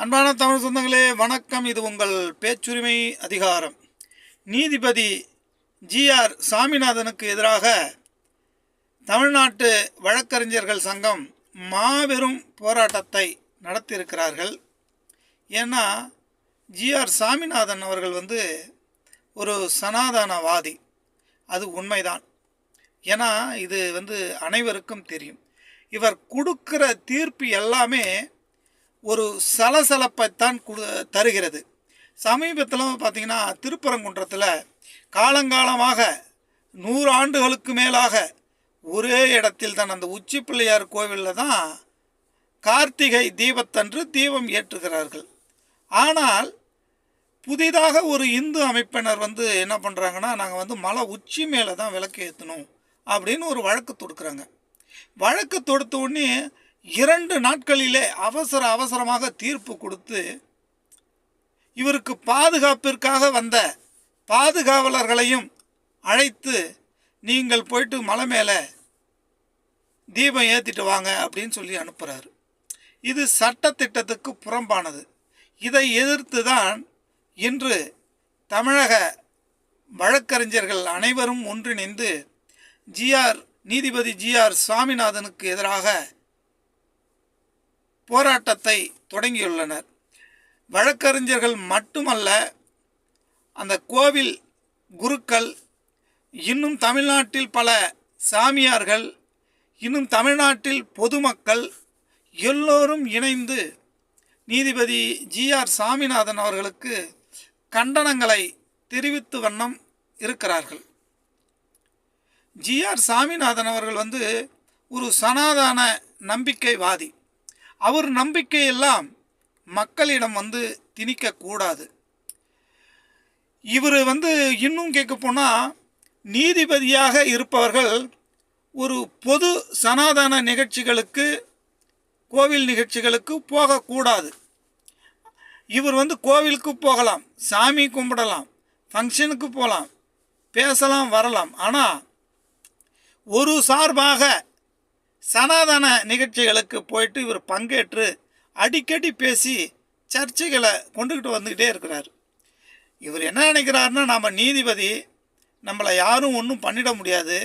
அன்பான தமிழ் சொந்தங்களே வணக்கம். இது உங்கள் பேச்சுரிமை அதிகாரம். நீதிபதி ஜிஆர் சாமிநாதனுக்கு எதிராக தமிழ்நாட்டு வழக்கறிஞர்கள் சங்கம் மாபெரும் போராட்டத்தை நடத்தியிருக்கிறார்கள். ஏன்னா ஜிஆர் சாமிநாதன் அவர்கள் வந்து ஒரு சனாதனவாதி. அது உண்மைதான். ஏன்னா இது வந்து அனைவருக்கும் தெரியும். இவர் கொடுக்கிற தீர்ப்பு எல்லாமே ஒரு சலசலப்பைத்தான் கொடு தருகிறது. சமீபத்தில் பார்த்தீங்கன்னா திருப்பரங்குன்றத்தில் காலங்காலமாக நூறு ஆண்டுகளுக்கு மேலாக ஒரே இடத்தில் தான் அந்த உச்சி பிள்ளையார் கோவிலில் தான் கார்த்திகை தீபத்தன்று தீபம் ஏற்றுகிறார்கள். ஆனால் புதிதாக ஒரு இந்து அமைப்பினர் வந்து என்ன பண்ணுறாங்கன்னா நாங்கள் வந்து மலை உச்சி மேலே தான் விளக்கு ஏற்றணும் அப்படின்னு ஒரு வழக்கு தொடுக்குறாங்க. வழக்கு தொடுத்த உடனே இரண்டு நாட்களிலே அவசர அவசரமாக தீர்ப்பு கொடுத்து இவருக்கு பாதுகாப்பிற்காக வந்த பாதுகாவலர்களையும் அழைத்து நீங்கள் போயிட்டு மலை மேலே தீபம் ஏற்றிட்டு வாங்க அப்படின்னு சொல்லி அனுப்புகிறாரு இது சட்டத்திட்டத்துக்கு புறம்பானது. இதை எதிர்த்து தான் இன்று தமிழக வழக்கறிஞர்கள் அனைவரும் ஒன்றிணைந்து ஜிஆர் நீதிபதி ஜிஆர் சுவாமிநாதனுக்கு எதிராக போராட்டத்தை தொடங்கியுள்ளனர். வழக்கறிஞர்கள் மட்டுமல்ல அந்த கோவில் குருக்கள் இன்னும் தமிழ்நாட்டில் பல சாமியார்கள் இன்னும் தமிழ்நாட்டில் பொதுமக்கள் எல்லோரும் இணைந்து நீதிபதி ஜிஆர் சாமிநாதன் அவர்களுக்கு கண்டனங்களை தெரிவித்து வண்ணம் இருக்கிறார்கள். ஜிஆர் சாமிநாதன் அவர்கள் வந்து ஒரு சனாதான நம்பிக்கைவாதி. அவர் நம்பிக்கையெல்லாம் மக்களிடம் வந்து திணிக்கக்கூடாது. இவர் வந்து இன்னும் கேட்க போனால் நீதிபதியாக இருப்பவர்கள் ஒரு பொது சனாதன நிகழ்ச்சிகளுக்கு கோவில் நிகழ்ச்சிகளுக்கு போகக்கூடாது. இவர் வந்து கோவிலுக்கு போகலாம் சாமி கும்பிடலாம் ஃபங்க்ஷனுக்கு போகலாம் பேசலாம் வரலாம். ஆனால் ஒரு சார்பாக சனாதன நிகழ்ச்சிகளுக்கு போயிட்டு இவர் பங்கேற்று அடிக்கடி பேசி சர்ச்சைகளை கொண்டுக்கிட்டு வந்துக்கிட்டே இருக்கிறார். இவர் என்ன நினைக்கிறாருன்னா நம்ம நீதிபதி நம்மளை யாரும் ஒன்றும் பண்ணிட முடியாது.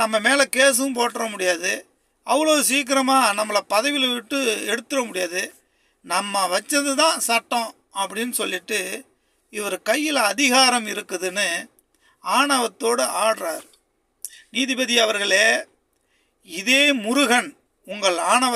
நம்ம மேலே கேஸும் போட்டுற முடியாது. அவ்வளோ சீக்கிரமாக நம்மளை பதவியில் விட்டு எடுத்துட முடியாது. நம்ம வச்சது தான் சட்டம் அப்படின்னு சொல்லிட்டு இவர் கையில் அதிகாரம் இருக்குதுன்னு ஆணவத்தோடு ஆடுறார். நீதிபதி அவர்களே இதே முருகன் உங்கள் ஆணவ